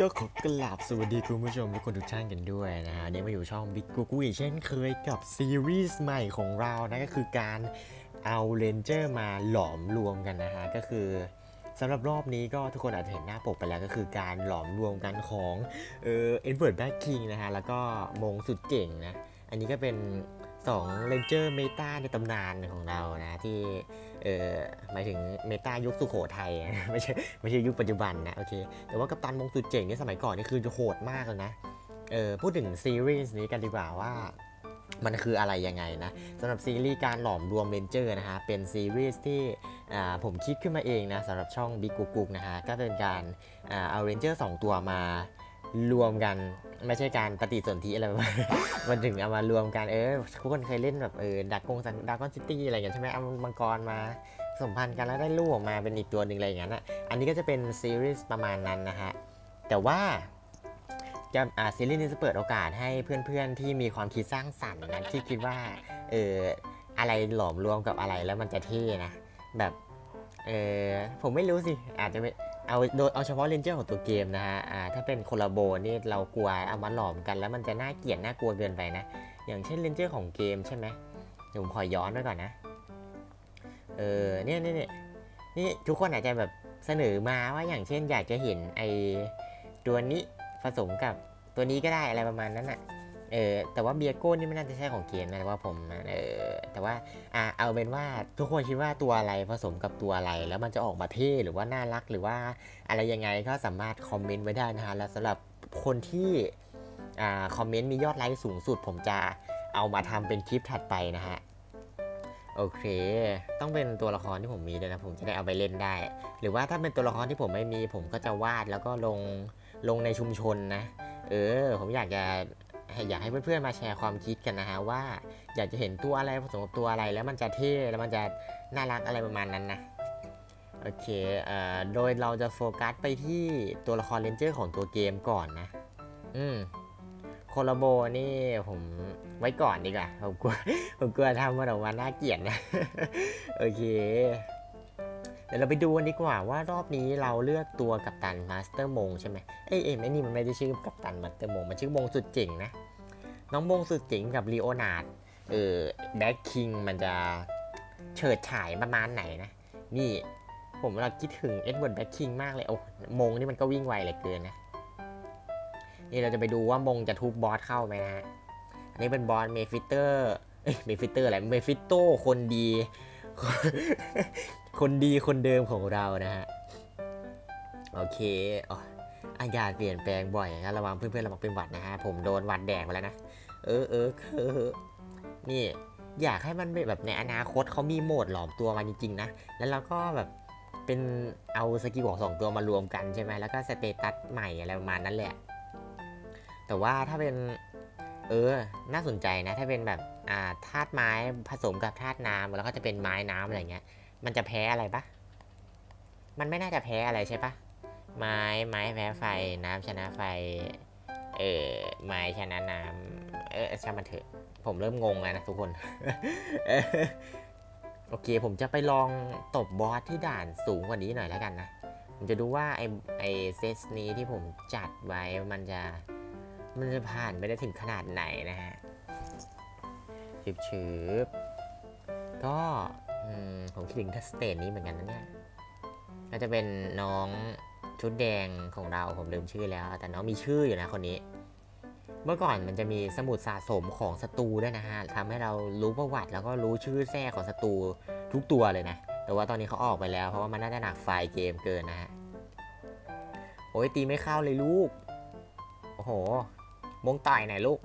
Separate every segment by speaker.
Speaker 1: ก็ขอกราบสวัสดีคุณผู้ชมทุกคนทุกท่านกันด้วยนะฮะเนี่ยมาอยู่ช่องบิ๊กกูกูอีกเช่นเคยกับซีรีส์ใหม่ของเรานะก็คือการเอาเรนเจอร์มาหลอมรวมกันนะฮะก็คือสำหรับรอบนี้ก็ทุกคนอาจจะเห็นหน้าปกไปแล้วก็คือการหลอมรวมกันของเออเอ็นเวิร์ดแบ็คคิงนะฮะแล้วก็มงสุดเจ๋งนะ อันนี้ก็เป็น 2เรนเจอร์เมตาในตำนานของเรานะที่เออหมายถึงเมตายุคสุโขทัยไม่ใช่ไม่ใช่ยุคปัจจุบันนะโอเคแต่ว่ากัปตันมงสุดเจ๋งเนี่ยสมัยก่อนนี่คือโหดมากเลยนะเออพูดถึงซีรีส์นี้กันดีกว่าว่ามันคืออะไรยังไงนะสำหรับซีรีส์การหลอมรวมเรนเจอร์นะฮะเป็นซีรีส์ที่อ่าผมคิดขึ้นมาเองนะสำหรับช่องบิ๊กกุ๊กกุ๊กนะฮะก็เป็นการอ่าเอาเรนเจอร์สองตัวมา รวมกันไม่ใช่การปฏิสนธิอะไรแบบนั้นมันถึงเอามารวมกันเออทุกคนเคยเล่นแบบเออดักกงสันดักกอนซิตี้อะไรอย่างเงี้ยใช่ไหมเอามังกรมาสมพันธ์กันแล้วได้ลูกออกมาเป็นอีกตัวหนึ่งอะไรอย่างเงี้ยนะอันนี้ก็จะเป็นซีรีส์ประมาณนั้นนะฮะแต่ว่าจะอ่าซีรีส์นี้จะเปิดโอกาสให้เพื่อนๆที่มีความคิดสร้างสรรค์นะที่คิดว่าเอออะไรหลอมรวมกับอะไรแล้วมันจะเท่นะแบบเออผมไม่รู้สิอาจจะ เอาโดยเอาเฉพาะเรนเจอร์ของตัวเกมนะฮะอ่าถ้าเป็นโคลาโบนี่เรากลัวเอามาหลอมกันแล้วมันจะน่าเกลียดน่ากลัวเกินไปนะ อย่างเช่นเรนเจอร์ของเกมใช่ไหมเดี๋ยวผมขอย้อนไว้ก่อนนะ เออเนี่ยเนี่ยเนี่ยนี่ทุกคนอาจจะแบบเสนอมาว่าอย่างเช่นอยากจะเห็นไอตัวนี้ผสมกับตัวนี้ก็ได้อะไรประมาณนั้นอะ เออแต่ว่าเบียโก้นี่ไม่น่าจะใช่ของเกมนะแต่ว่าผมเออแต่ว่าอ่าเอาเป็นว่าทุกคนคิดว่าตัวอะไรผสมกับตัวอะไร แล้วมันจะออกมาเท่หรือว่าน่ารักหรือว่าอะไรยังไงก็สามารถคอมเมนต์ไว้ได้นะฮะแล้วสำหรับคนที่อ่าคอมเมนต์มียอดไลค์สูงสุด ผมจะเอามาทำเป็นคลิปถัดไปนะฮะโอเค ต้องเป็นตัวละครที่ผมมีด้วยนะ ผมจะได้เอาไปเล่นได้ หรือว่าถ้าเป็นตัวละครที่ผมไม่มี ผมก็จะวาดแล้วก็ลงลงในชุมชนนะ เออ ผมอยากจะ อยากให้เพื่อนๆมาแชร์ความคิดกันนะฮะว่า อยากจะเห็นตัวอะไรผสมกับตัวอะไรแล้วมันจะเท่แล้วมันจะน่ารักอะไรประมาณนั้นนะโอเคเอ่อโดยเราจะโฟกัสไปที่ตัวละครเรนเจอร์ของตัวเกมก่อนนะ อืมโคลาโบนี่ผมไว้ก่อนดีกว่าผมกลัวผมกลัวทำมันออกมาน่าเกลียดนะ โอเค ดี๋ยวเราไปดูกันดีกว่าว่ารอบนี้เราเลือกตัวกัปตันมาสเตอร์มงใช่ไหมเอ้ยเอ้ยไอ้นี่มันไม่ได้ชื่อกัปตันมาสเตอร์มงมันชื่อมงสุดเจ๋งนะ น้องมงสุดเจ๋งกับลีโอนาร์ดเออแบ็คคิงมันจะเฉิดฉายประมาณไหนนะ นี่ผมเราคิดถึงเอ็ดเวิร์ดแบ็คคิงมากเลยโอ้มงนี่มันก็วิ่งไวเหลือเกินนะนี่เราจะไปดูว่ามงจะทุบบอสเข้าไหมนะ อันนี้เป็นบอสเมฟิเตอร์เอ้ยเมฟิเตอร์อะไรเมฟิโตคนดี คนดีคนเดิมของเรานะฮะ โอเคอ๋ออากาศเปลี่ยนแปลงบ่อยนะระวังเพื่อนๆระวังเป็นหวัดนะฮะ ผมโดนหวัดแดกมาแล้วนะ เออเออเออนี่ อยากให้มันเป็นแบบในอนาคตเขามีโหมดหลอมตัวมาจริงๆนะ แล้วเราก็แบบเป็นเอาสกิลของสองตัวมารวมกันใช่ไหม แล้วก็สเตตัสใหม่อะไรประมาณนั้นแหละ แต่ว่าถ้าเป็น เออ น่าสนใจนะ ถ้าเป็นแบบ อ่า ธาตุไม้ผสมกับธาตุน้ำแล้วก็จะเป็นไม้น้ำอะไรเงี้ย มันจะแพ้อะไรปะมันไม่น่าจะแพ้อะไรใช่ปะไม้ไม้แพ้ไฟน้ำชนะไฟ เออไม้ชนะน้ำเออช่างมันเถอะ ผมเริ่มงงแล้วนะทุกคน โอเค ผมจะไปลองตบบอสที่ด่านสูงกว่านี้หน่อยแล้วกันนะ ผมจะดูว่าไอไอเซตนี้ที่ผมจัดไว้มันจะมันจะผ่านไปได้ถึงขนาดไหนนะฮะชืบชืบก็ อืมผมคิดถึงทัสเตนนี้เหมือนกันนะเนี่ยก็จะเป็นน้องชุดแดงของเราผมลืมชื่อแล้ว แต่น้องมีชื่ออยู่นะคนนี้ เมื่อก่อนมันจะมีสมุดสะสมของศัตรูด้วยนะฮะทำให้เรารู้ประวัติ แล้วก็รู้ชื่อแท้ของศัตรูทุกตัวเลยนะ แต่ว่าตอนนี้เขาออกไปแล้ว เพราะว่ามันน่าจะหนักไฟล์เกมเกินนะฮะ โอ้ยตีไม่เข้าเลยลูก โอ้โห มงต่อยหนลูก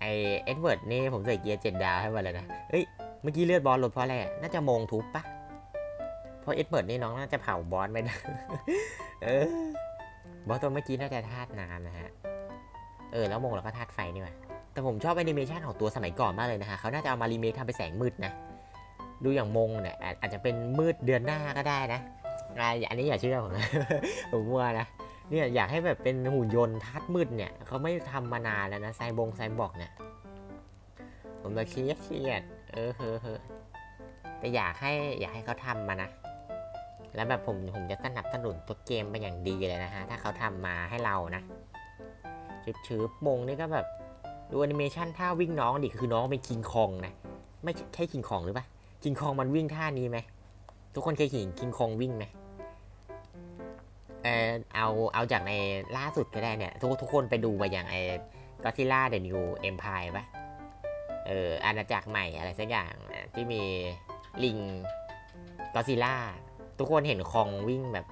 Speaker 1: ไอเอ็ดเวิร์ดนี่ผมใส่เกียร์เจ็ดดาวให้มาเลยนะ เฮ้ย เมื่อกี้เลือดบอลลดเพราะอะไรน่าจะมงทุบปะเพราะเอ็ดเวิดนี่น้องน่าจะเผาบอสไปนะเออบอสตัวเมื่อกี้น่าจะธาตุน้ำนะฮะ เออแล้วมงเราก็ธาตุไฟนี่ว่าแต่ผมชอบแอนิเมชันของตัวสมัยก่อนมากเลยนะฮะเขาน่าจะเอามารีเมคทำเป็นแสงมืดนะ ดูอย่างมงเนี่ยอาจจะเป็นมืดเดือนหน้าก็ได้นะอ่าอันนี้อย่าเชื่อผมนะผมว่านะเนี่ยอยากให้แบบเป็นหุ่นยนต์ทัดมืดเนี่ยเขาไม่ทำมานานแล้วนะไซบงไซบอกเนี่ยผมเลยเครียดเครียด เออเฮ้อเฮ้อแต่อยากให้อยากให้เขาทำมานะ แล้วแบบผมผมจะสนับสนุนตัวเกมเป็นอย่างดีเลยนะฮะ ถ้าเขาทำมาให้เรานะชืบชืบมงนี่ก็แบบดูแอนิเมชันท่าวิ่งน้องดิคือน้องเป็นคิงคองนะ ไม่ใช่ใช่คิงคองหรือปะคิงคองมันวิ่งท่านี้ไหมทุกคนเคยเห็นคิงคองวิ่งไหมเออเอาเอาจากในล่าสุดก็ได้เนี่ย ทุกทุกคนไปดูมาอย่างไอ้ก็ซิล่าเดนิวเอ็มพายปะ เอออาณาจักรใหม่อะไรสักอย่างที่มีลิงก็ซิล่าทุกคนเห็นคองวิ่งแบบ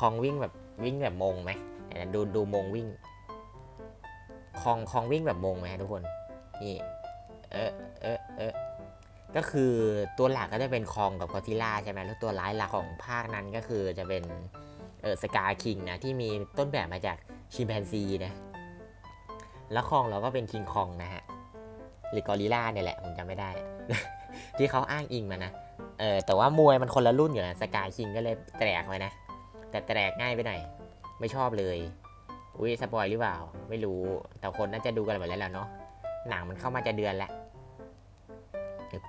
Speaker 1: คองวิ่งแบบวิ่งแบบมงไหมดูดูมงวิ่งคองคองวิ่งแบบมงไหมทุกคนนี่เออเออเออก็คือตัวหลักก็จะเป็นคองกับกอซิล่าใช่ไหมแล้วตัวร้ายหลักของภาคนั้นก็คือจะเป็นเออสกาคิงนะที่มีต้นแบบมาจากชิมแปนซีนะแล้วคองเราก็เป็นคิงคองนะฮะ หรือกอริล่าเนี่ยแหละผมจำไม่ได้ ที่เขาอ้างอิงมานะเออแต่ว่ามวยมันคนละรุ่นอยู่นะสกายคิงก็เลยแตกไปนะ แต่แตกง่ายไปหน่อยไม่ชอบเลย อุ้ยสปอยหรือเปล่า ไม่รู้ แต่คนน่าจะดูกันหมดแล้วเนาะหนังมันเข้ามาจะเดือนแล้ว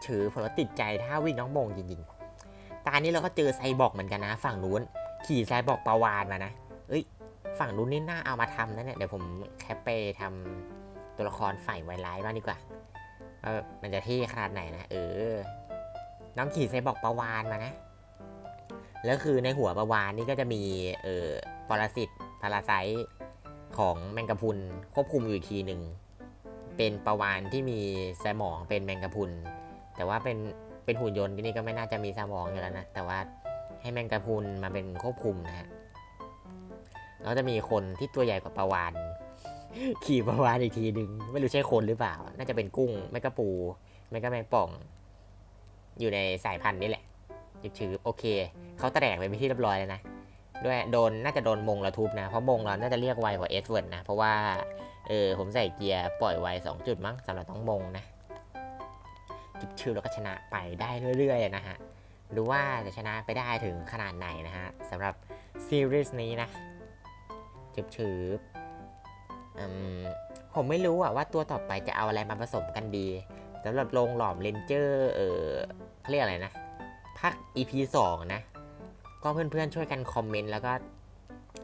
Speaker 1: ถือผมว่าติดใจท่าวิ่งน้องมงจริงๆ ตานี้เราก็เจอไซบอร์กเหมือนกันนะ ฝั่งนู้น ขี่ไซบอร์กปลาวานมานะ เอ้ย ฝั่งนู้นนี่น่าเอามาทำนะเนี่ย เดี๋ยวผมแคปไปทำตัวละครฝ่ายไวไลท์บ้างดีกว่า ว่ามันจะเท่ขนาดไหนนะเออ น้องขี่ไซบอร์กปลาวานมานะ แล้วคือในหัวปลาวานนี่ก็จะมีเอ่อปรสิตพาราไซต์ของแมงกะพรุนควบคุมอยู่ทีหนึ่งเป็นปลาวานที่มีสมองเป็นแมงกะพรุนแต่ว่าเป็นเป็นหุ่นยนต์ที่นี่ก็ไม่น่าจะมีสมองอยู่แล้วนะแต่ว่าให้แมงกะพรุนมาเป็นควบคุมนะฮะแล้วจะมีคนที่ตัวใหญ่กว่าปลาวาน ขี่ปลาวานอีกทีหนึ่งไม่รู้ใช่คนหรือเปล่า น่าจะเป็นกุ้งไม่ก็ปู ไม่ก็แมงป่อง อยู่ในสายพันธุ์นี้แหละยึดถือโอเค เขาแตกไปเป็นที่เรียบร้อยแล้วนะ ด้วยโดนน่าจะโดนมงระทุบนะ เพราะมงเราน่าจะเรียกไวกว่าเอสเวิร์ดนะ เพราะว่าเออผมใส่เกียร์ปล่อยไวสองจุดมั้งสำหรับต้องมงนะจิบชื่อแล้วก็ชนะไปได้เรื่อยๆนะฮะดูว่าจะชนะไปได้ถึงขนาดไหนนะฮะสำหรับซีรีส์นี้นะจิบชือ ผมไม่รู้อะว่าตัวต่อไปจะเอาอะไรมาผสมกันดีสำหรับโรงหลอมเลนเจอร์เออเขาเรียกอะไรนะภาค EP 2 นะ ก็เพื่อนๆช่วยกันคอมเมนต์แล้วก็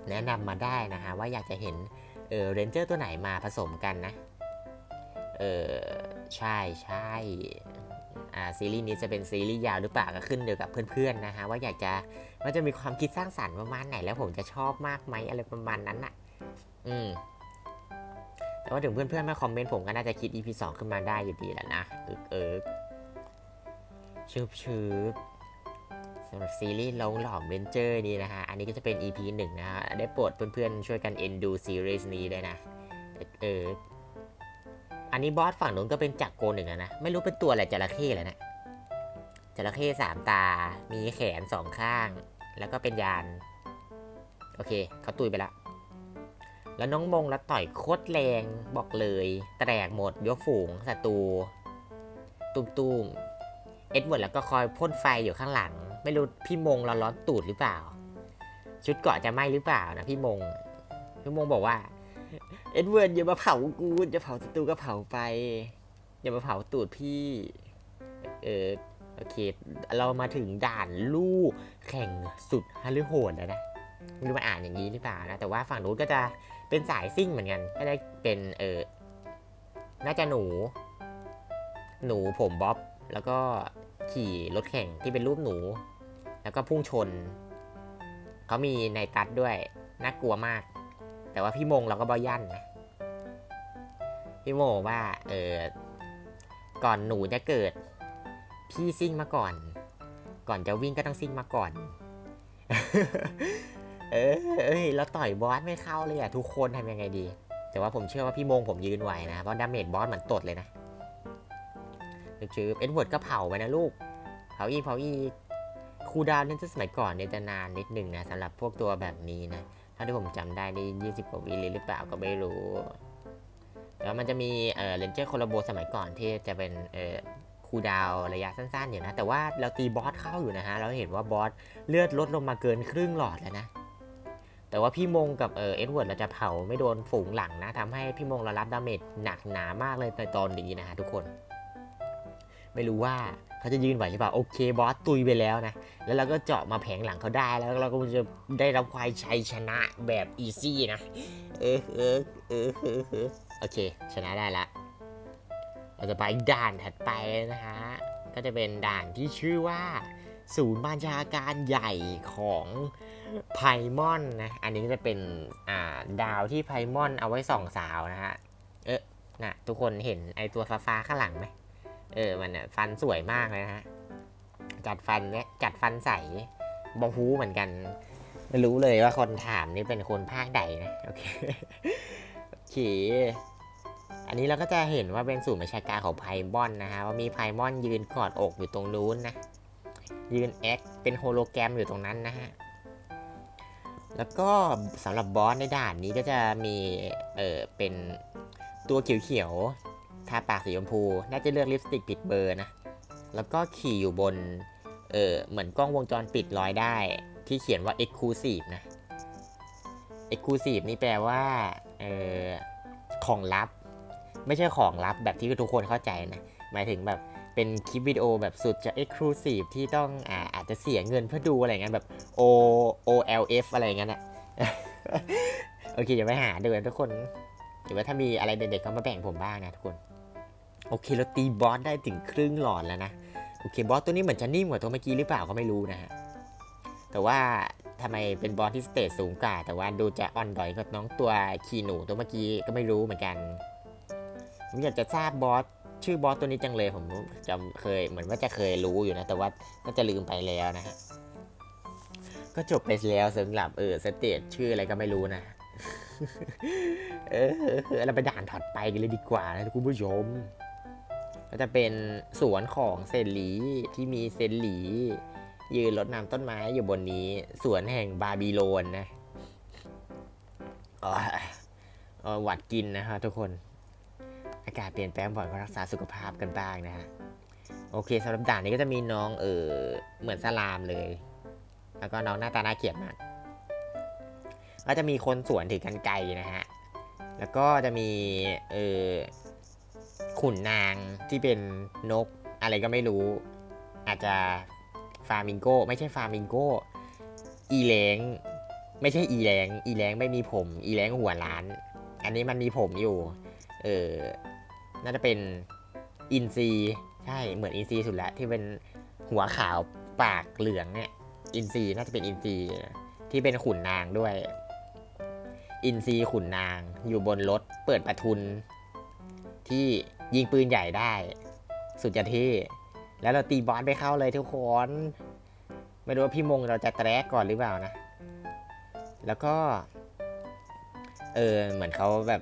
Speaker 1: แนะนำมาได้นะฮะ ว่าอยากจะเห็นเออเรนเจอร์ตัวไหนมาผสมกันนะ เออใช่ใช่อ่าซีรีส์นี้จะเป็นซีรีส์ยาวหรือเปล่าก็ขึ้นเดียวกับเพื่อนๆนะฮะ ว่าอยากจะว่าจะมีความคิดสร้างสรรค์ประมาณไหนแล้วผมจะชอบมากไหมอะไรประมาณนั้นน่ะ อืม แต่ว่าถึงเพื่อนๆมาคอมเมนต์ผมก็น่าจะคิด EP 2 ขึ้นมาได้อยู่ดีแหละนะเออเออชืบชืบสำหรับซีรีส์ลงหลอมเรนเจอร์นี้นะฮะ อันนี้ก็จะเป็น EP หนึ่งนะฮะ ได้โปรดเพื่อนๆ ช่วยกันเอ็นดูซีรีส์นี้ด้วยนะ เออ อันนี้บอสฝั่งนู้นก็เป็นจักรโกหนึ่งนะ ไม่รู้เป็นตัวอะไรจระเข้แหละนะจระเข้สามตา มีแขนสองข้าง แล้วก็เป็นยาน โอเค เขาตุยไปและ แล้วน้องมงแล้วต่อยโคตรแรงบอกเลย แตกหมดยกฝูงศัตรูตุ้มๆ เอ็ดเวิร์ดแล้วก็คอยพ่นไฟอยู่ข้างหลัง ไม่รู้พี่มงเราร้อนตูดหรือเปล่า ชุดเกราะจะไหมหรือเปล่านะพี่มง พี่มงบอกว่า เอ็ดเวิร์ดอย่ามาเผากูจะเผาศัตรูก็เผาไป อย่ามาเผาตูดพี่ เออโอเค เรามาถึงด่านลู่แข่งสุดฮาลือโหดแล้วนะไม่รู้มาอ่านอย่างนี้หรือเปล่านะ แต่ว่าฝั่งนู้นก็จะ เป็นสายซิ่งเหมือนกันก็ได้เป็นเออน่าจะหนู หนูผมบ๊อบ แล้วก็ขี่รถแข่งที่เป็นรูปหนู แล้วก็พุ่งชน เขามีในตัดด้วย น่ากลัวมาก แต่ว่าพี่มงเราก็บอย่นนะ พี่โมว่า เออ ก่อนหนูจะเกิด พี่ซิ่งมาก่อน ก่อนจะวิ่งก็ต้องซิ่งมาก่อน เออเอ้ยเราต่อยบอสไม่เข้าเลยอะทุกคนทำยังไงดี แต่ว่าผมเชื่อว่าพี่มงผมยืนไหวนะ เพราะดาเมจบอสเหมือนตดเลยนะชืบเอ็ดเวิร์ดก็เผาไปนะลูก เผาอีกเผาอีกคูดาวน์เล่นสมัยก่อนเนี่ยจะนานนิดหนึ่งนะสำหรับพวกตัวแบบนี้นะ ถ้าที่ผมจำได้นี่ยี่สิบกว่าวิเลยหรือเปล่าก็ไม่รู้แล้วมันจะมีเออเลนเจอร์โคลาโบสมัยก่อนที่จะเป็นเออคูดาวระยะสั้นๆอยู่นะ แต่ว่าเราตีบอสเข้าอยู่นะฮะ เราเห็นว่าบอสเลือดลดลงมาเกินครึ่งหลอดแล้วนะ แต่ว่าพี่มงกับเออเอ็ดเวิร์ดเราจะเผาไม่โดนฝูงหลังนะทำให้พี่มงเรารับดาเมจหนักหนามากเลยในตอนนี้นะฮะทุกคน ไม่รู้ว่าเขาจะยืนไหวหรือเปล่าโอเคบอสตุยไปแล้วนะ แล้วเราก็เจาะมาแผงหลังเขาได้แล้วเราก็จะได้รับควายชัยชนะแบบอีซี่นะเออเออเออเออโอเค ชนะได้ละเราจะไปด่านถัดไปนะฮะก็จะเป็นด่านที่ชื่อว่า ศูนย์บัญชาการใหญ่ของ ไพมอนนะ อันนี้จะเป็นอ่าดาวที่ไพมอนเอาไว้ส่องสาวนะฮะ เออน่ะทุกคนเห็นไอตัวฟ้าๆข้างหลังไหมเออ มันน่ะฟันสวยมากเลยนะฮะ จัดฟันเนี่ยจัดฟันใสบอฮูเหมือนกันไม่รู้เลยว่าคนถามนี่เป็นคนภาคใดนะ โอเคโอเคอันนี้เราก็จะเห็นว่าเป็นศูนย์ประชาการของไพมอนนะฮะ ว่ามีไพมอนยืนกอดอกอยู่ตรงนู้นนะ ยืนแอคเป็นโฮโลแกรมอยู่ตรงนั้นนะฮะ แล้วก็สำหรับบอสในด่านนี้ก็จะมีเออเป็นตัวเขียวๆทาปากสีชมพู น่าจะเลือกลิปสติกผิดเบอร์นะ แล้วก็ขี่อยู่บนเออเหมือนกล้องวงจรปิดลอยได้ ที่เขียนว่า Exclusive นะ Exclusive นี่แปลว่าเออของลับ ไม่ใช่ของลับแบบที่ทุกคนเข้าใจนะ หมายถึงแบบ เป็นคลิปวิดีโอแบบสุดจะ Exclusive ที่ต้องอาอาจจะเสียเงินเพื่อดูอะไรเงี้ยแบบ O O L F อะไรเงี้ยนะโอเคอย่าไปหาดูนะทุกคนหรือว่าถ้ามีอะไรเด็ดๆก็มาแบ่งผมบ้างนะทุกคน โอเคเราตีบอสได้ถึงครึ่งหลอดแล้วนะ โอเคบอสตัวนี้เหมือนจะนิ่มกว่าตัวเมื่อกี้หรือเปล่าก็ไม่รู้นะฮะ แต่ว่าทำไมเป็นบอสที่สเตจสูงกว่าแต่ว่าดูจะอ่อนดอยกับน้องตัวคีหนูตัวเมื่อกี้ก็ไม่รู้เหมือนกัน ผมอยากจะทราบบอส ชื่อบอสตัวนี้จังเลยผมจำเคยเหมือนว่าจะเคยรู้อยู่นะ แต่ว่าน่าจะลืมไปแล้วนะฮะก็จบไปแล้วสำหรับเออสเตจชื่ออะไรก็ไม่รู้นะ เออเราไปด่านถัดไปกันเลยดีกว่านะคุณผู้ชม ก็จะเป็นสวนของเซนหลีที่มีเซนหลี ยืนรดน้ำต้นไม้อยู่บนนี้ สวนแห่งบาบิโลนนะอ๋อเออหวัดกินนะฮะทุกคน อากาศเปลี่ยนแปลงบ่อยก็รักษาสุขภาพกันบ้างนะฮะโอเคสำหรับด่านนี้ก็จะมีน้องเออเหมือนสลามเลย แล้วก็น้องหน้าตาน่าเกลียดมากก็จะมีคนสวนถือกันไกลนะฮะแล้วก็จะมีเออขุนนางที่เป็นนกอะไรก็ไม่รู้ อาจจะฟาร์มิงโกไม่ใช่ฟาร์มิงโกอีแรงไม่ใช่อีแรงอีแรงไม่มีผม อีแรงหัวล้าน อันนี้มันมีผมอยู่ เออ น่าจะเป็นอินซีใช่เหมือนอินซีสุดแล้วที่เป็นหัวขาวปากเหลืองเนี่ยอินซีน่าจะเป็นอินซีที่เป็นขุนนางด้วย อินซีขุนนางอยู่บนรถเปิดประทุน ที่ยิงปืนใหญ่ได้ สุดจะเท่แล้วเราตีบอสไปเข้าเลยทุกคนไม่รู้ว่าพี่มงเราจะแตรกก่อนหรือเปล่านะ แล้วก็ เออ เหมือนเขาแบบ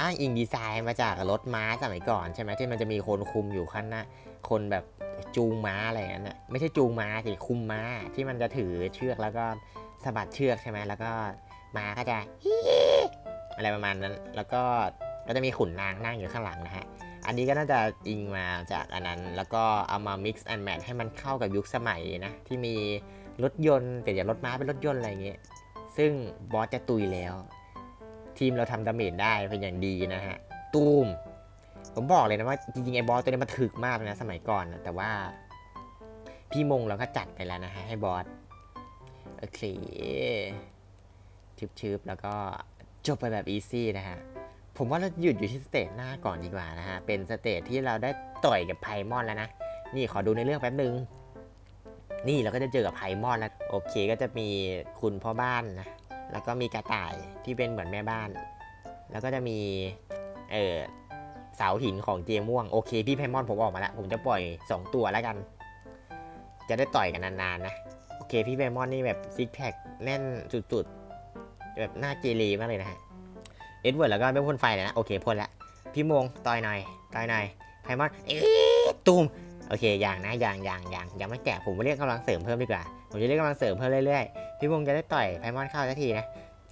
Speaker 1: อ้างอิงดีไซน์มาจากรถม้าสมัยก่อนใช่ไหมที่มันจะมีคนคุมอยู่ข้างหน้าคนแบบจูงม้าอะไรอย่างนั้นนะไม่ใช่จูงม้าสิคุมม้าที่มันจะถือเชือกแล้วก็สะบัดเชือกใช่ไหมแล้วก็ม้าก็จะอะไรประมาณนั้น แล้วก็ก็จะมีขุนนางนั่งอยู่ข้างหลังนะฮะอันนี้ก็น่าจะอิงมาจากอันนั้น แล้วก็เอามา mix and match ให้มันเข้ากับยุคสมัยนะ ที่มีรถยนต์เปลี่ยนจากรถม้าเป็นรถยนต์อะไรอย่างเงี้ยซึ่งบอสจะตุยแล้ว ทีมเราทำดาเมจได้เป็นอย่างดีนะฮะ ตูม ผมบอกเลยนะว่าจริงๆไอ้บอสตัวนี้มันถึกมากนะสมัยก่อนนะแต่ว่า พี่มงเราก็จัดไปแล้วนะฮะให้บอสโอเคชืบๆแล้วก็จบไปแบบอีซี่นะฮะผมว่าเราหยุดอยู่ที่สเตจหน้าก่อนดีกว่านะฮะ เป็นสเตจที่เราได้ต่อยกับไพมอนแล้วนะ นี่ขอดูในเรื่องแป๊บนึง นี่เราก็จะเจอกับไพมอนแล้ว โอเคก็จะมีคุณพ่อบ้านนะ แล้วก็มีกระต่ายที่เป็นเหมือนแม่บ้าน แล้วก็จะมีเออเสาหินของเจม่วงโอเคพี่ไพมอนผมออกมาแล้วผมจะปล่อย 2 ตัวแล้วกัน จะได้ต่อยกันนานๆนะโอเคพี่ไพมอนนี่แบบซิกแพคแน่นสุดๆ แบบหน้าเกเรมากเลยนะฮะเอ็ดเวิร์ดแล้วก็ไม่พ่นไฟเลยนะโอเคพ่นละพี่มงต่อยหน่อยต่อยหน่อยไพมอนเอ๊ะตูม โอเคอย่างนะอย่างอย่างอย่างยังไม่แตกผมเรียกกำลังเสริมเพิ่มดีกว่า ผมจะเรียกกำลังเสริมเพิ่มเรื่อยๆ พี่มงจะได้ต่อยไพมอนเข้าสักทีนะ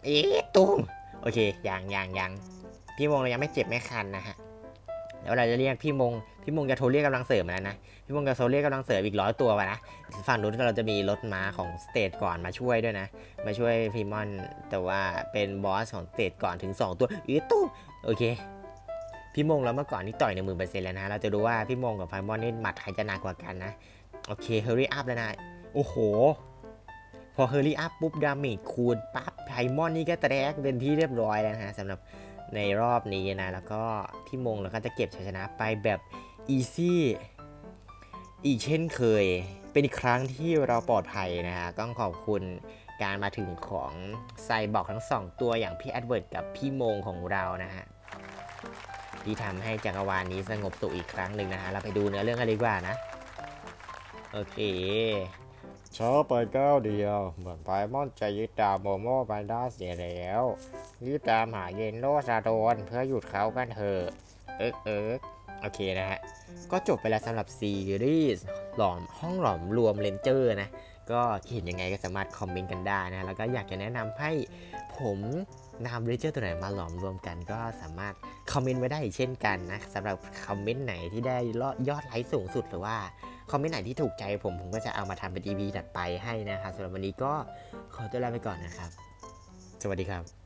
Speaker 1: เอ๊ะตูมโอเคอย่างอย่างอย่างพี่มงเรายังไม่เจ็บไม่คันนะฮะแล้วเราจะเรียกพี่มง พี่มงจะโทรเรียกกำลังเสริมแล้วนะ พี่มงจะโทรเรียกกำลังเสริมอีกร้อยตัวมานะ ฝั่งนู้นเราจะมีรถม้าของสเตทก่อนมาช่วยด้วยนะ มาช่วยพีมอน แต่ว่าเป็นบอสของสเตจก่อนถึง 2 ตัวอีตู้มโอเค พี่มงแล้วเมื่อก่อนนี่ต่อยในหมื่นเปอร์เซ็นต์แล้วนะ เราจะดูว่าพี่มงกับไพมอนนี่หมัดใครจะหนักกว่ากันนะ โอเคเฮอร์รี่อัพแล้วนะ โอ้โห พอเฮอร์รี่อัพปุ๊บดาเมจคูณปั๊บไพมอนนี่ก็แตกเป็นที่เรียบร้อยแล้วนะฮะสำหรับในรอบนี้นะ แล้วก็พี่มงแล้วก็จะเก็บชัยชนะไปแบบอีซี่อีกเช่นเคย เป็นอีกครั้งที่เราปลอดภัยนะฮะต้องขอบคุณการมาถึงของไซบอร์กทั้งสองตัวอย่างพี่แอดเวิร์ดกับพี่มงของเรานะฮะ ที่ทำให้จักรวาลนี้สงบสุขอีกครั้งหนึ่งนะฮะเราไปดูเนื้อเรื่องกันดีกว่านะ โอเคช้าไปก้าวเดียว เหมือนไพมอนจะยึดตามโมโมไปได้เสียแล้วรีบตามหาเยนโลซาโดนเพื่อหยุดเขากันเถอะเอิ๊กเอิ๊กโอเคนะฮะ ก็จบไปแล้วสำหรับซีรีส์หลอมห้องหลอมรวมเลนเจอร์นะ ก็เห็นยังไงก็สามารถคอมเมนต์กันได้นะ แล้วก็อยากจะแนะนำให้ผม นำเรเจอร์ตัวไหนมาหลอมรวมกันก็สามารถคอมเมนต์ไว้ได้เช่นกันนะสำหรับคอมเมนต์ไหนที่ได้ยอดไลค์สูงสุดหรือว่าคอมเมนต์ไหนที่ถูกใจผมผมก็จะเอามาทำเป็น EP ถัดไปให้นะครับสำหรับวันนี้ก็ขอตัวลาไปก่อนนะครับ สวัสดีครับ